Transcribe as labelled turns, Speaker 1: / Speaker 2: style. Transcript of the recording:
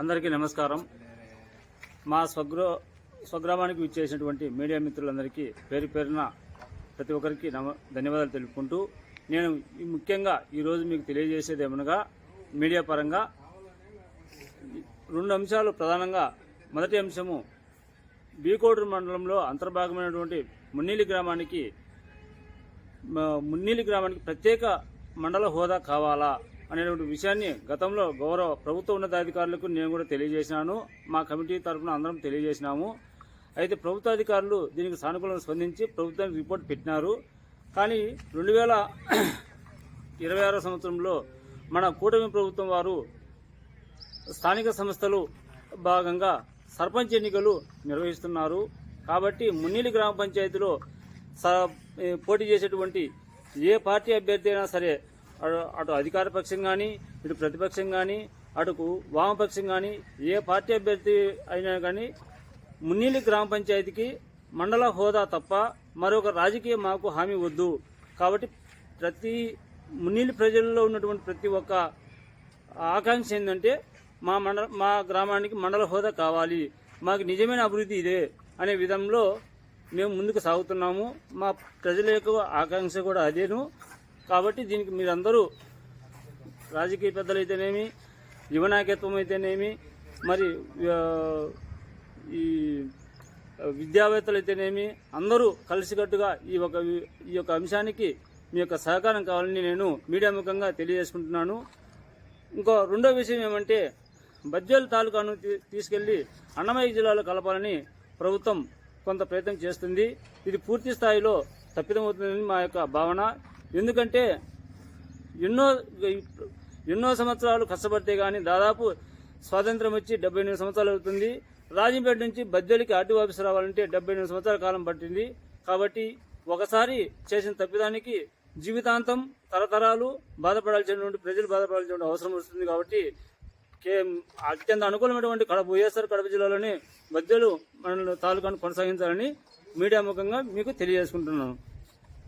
Speaker 1: అందరికీ నమస్కారం. మా స్వగ్ర స్వగ్రామానికి విచ్చేసినటువంటి మీడియా మిత్రులందరికీ పేరు పేరున ప్రతి ఒక్కరికి నమ ధన్యవాదాలు తెలుపుకుంటూ నేను ముఖ్యంగా ఈరోజు మీకు తెలియజేసేది ఏమనగా మీడియా పరంగా రెండు అంశాలు ప్రధానంగా. మొదటి అంశము బీకోడూరు మండలంలో అంతర్భాగమైనటువంటి మున్నీలి గ్రామానికి మున్నీలి గ్రామానికి ప్రత్యేక మండల హోదా కావాలా? అనేటువంటి విషయాన్ని గతంలో గౌరవ ప్రభుత్వ ఉన్నతాధికారులకు నేను కూడా తెలియజేసినాను. మా కమిటీ తరఫున అందరం తెలియజేసినాము. అయితే ప్రభుత్వ అధికారులు దీనికి సానుకూలంగా స్పందించి ప్రభుత్వానికి రిపోర్ట్ పెట్టినారు. కానీ రెండు వేల ఇరవై ఆరో సంవత్సరంలో మన కూటమి ప్రభుత్వం వారు స్థానిక సంస్థలు భాగంగా సర్పంచ్ ఎన్నికలు నిర్వహిస్తున్నారు. కాబట్టి మున్నీలి గ్రామ పంచాయతీలో స- పోటీ చేసేటువంటి ఏ పార్టీ అభ్యర్థి అయినా సరే అటు- అటు అధికార పక్షం కానీ ఇటు ప్రతిపక్షం కానీ అటుకు వామపక్షం కానీ ఏ పార్టీ అభ్యర్థి అయినా కానీ మున్నీలి గ్రామ పంచాయతీకి మండల హోదా తప్ప మరొక రాజకీయ మాకు హామీ వద్దు. కాబట్టి ప్రతి మున్నీలి ప్రజల్లో ఉన్నటువంటి ప్రతి ఒక్క ఆకాంక్ష ఏంటంటే మా మండల మా గ్రామానికి మండల హోదా కావాలి. మాకు నిజమైన అభివృద్ధి ఇదే అనే విధంలో మేము ముందుకు సాగుతున్నాము. మా ప్రజల యొక్క ఆకాంక్ష కూడా అదేను. కాబట్టి దీనికి మీరందరూ రాజకీయ పెద్దలు అయితేనేమి యువ నాయకత్వం అయితేనేమి మరి ఈ విద్యావేత్తలు అయితేనేమి అందరూ కలిసికట్టుగా ఈ యొక్క ఈ యొక్క అంశానికి మీ యొక్క సహకారం కావాలని నేను మీడియా ముఖంగా తెలియజేసుకుంటున్నాను. ఇంకో రెండో విషయం ఏమంటే బద్వేల్ తాలూకాను తీ- తీసుకెళ్ళి అన్నమయ్య జిల్లాలో కలపాలని ప్రభుత్వం కొంత ప్రయత్నం చేస్తుంది. ఇది పూర్తి స్థాయిలో తప్పిదమవుతుందని మా యొక్క భావన. ఎందుకంటే ఎన్నో ఎన్నో సంవత్సరాలు కష్టపడితే కానీ దాదాపు స్వాతంత్రం వచ్చి డెబ్బై ఎనిమిది సంవత్సరాలు అవుతుంది. రాజంపేట నుంచి బద్దెలికి ఆర్టీఓ ఆఫీస్ రావాలంటే డెబ్బై ఎనిమిది సంవత్సరాల కాలం పట్టింది. కాబట్టి ఒకసారి చేసిన తప్పిదానికి జీవితాంతం తరతరాలు బాధపడాల్సినటువంటి ప్రజలు బాధపడాల్సిన అవసరం వస్తుంది కాబట్టి కే- అత్యంత అనుకూలమైనటువంటి కడప వైఎస్ఆర్ కడప జిల్లాలోని బద్దెలు మన తాలూకాను కొనసాగించాలని మీడియా ముఖంగా మీకు తెలియజేసుకుంటున్నాను.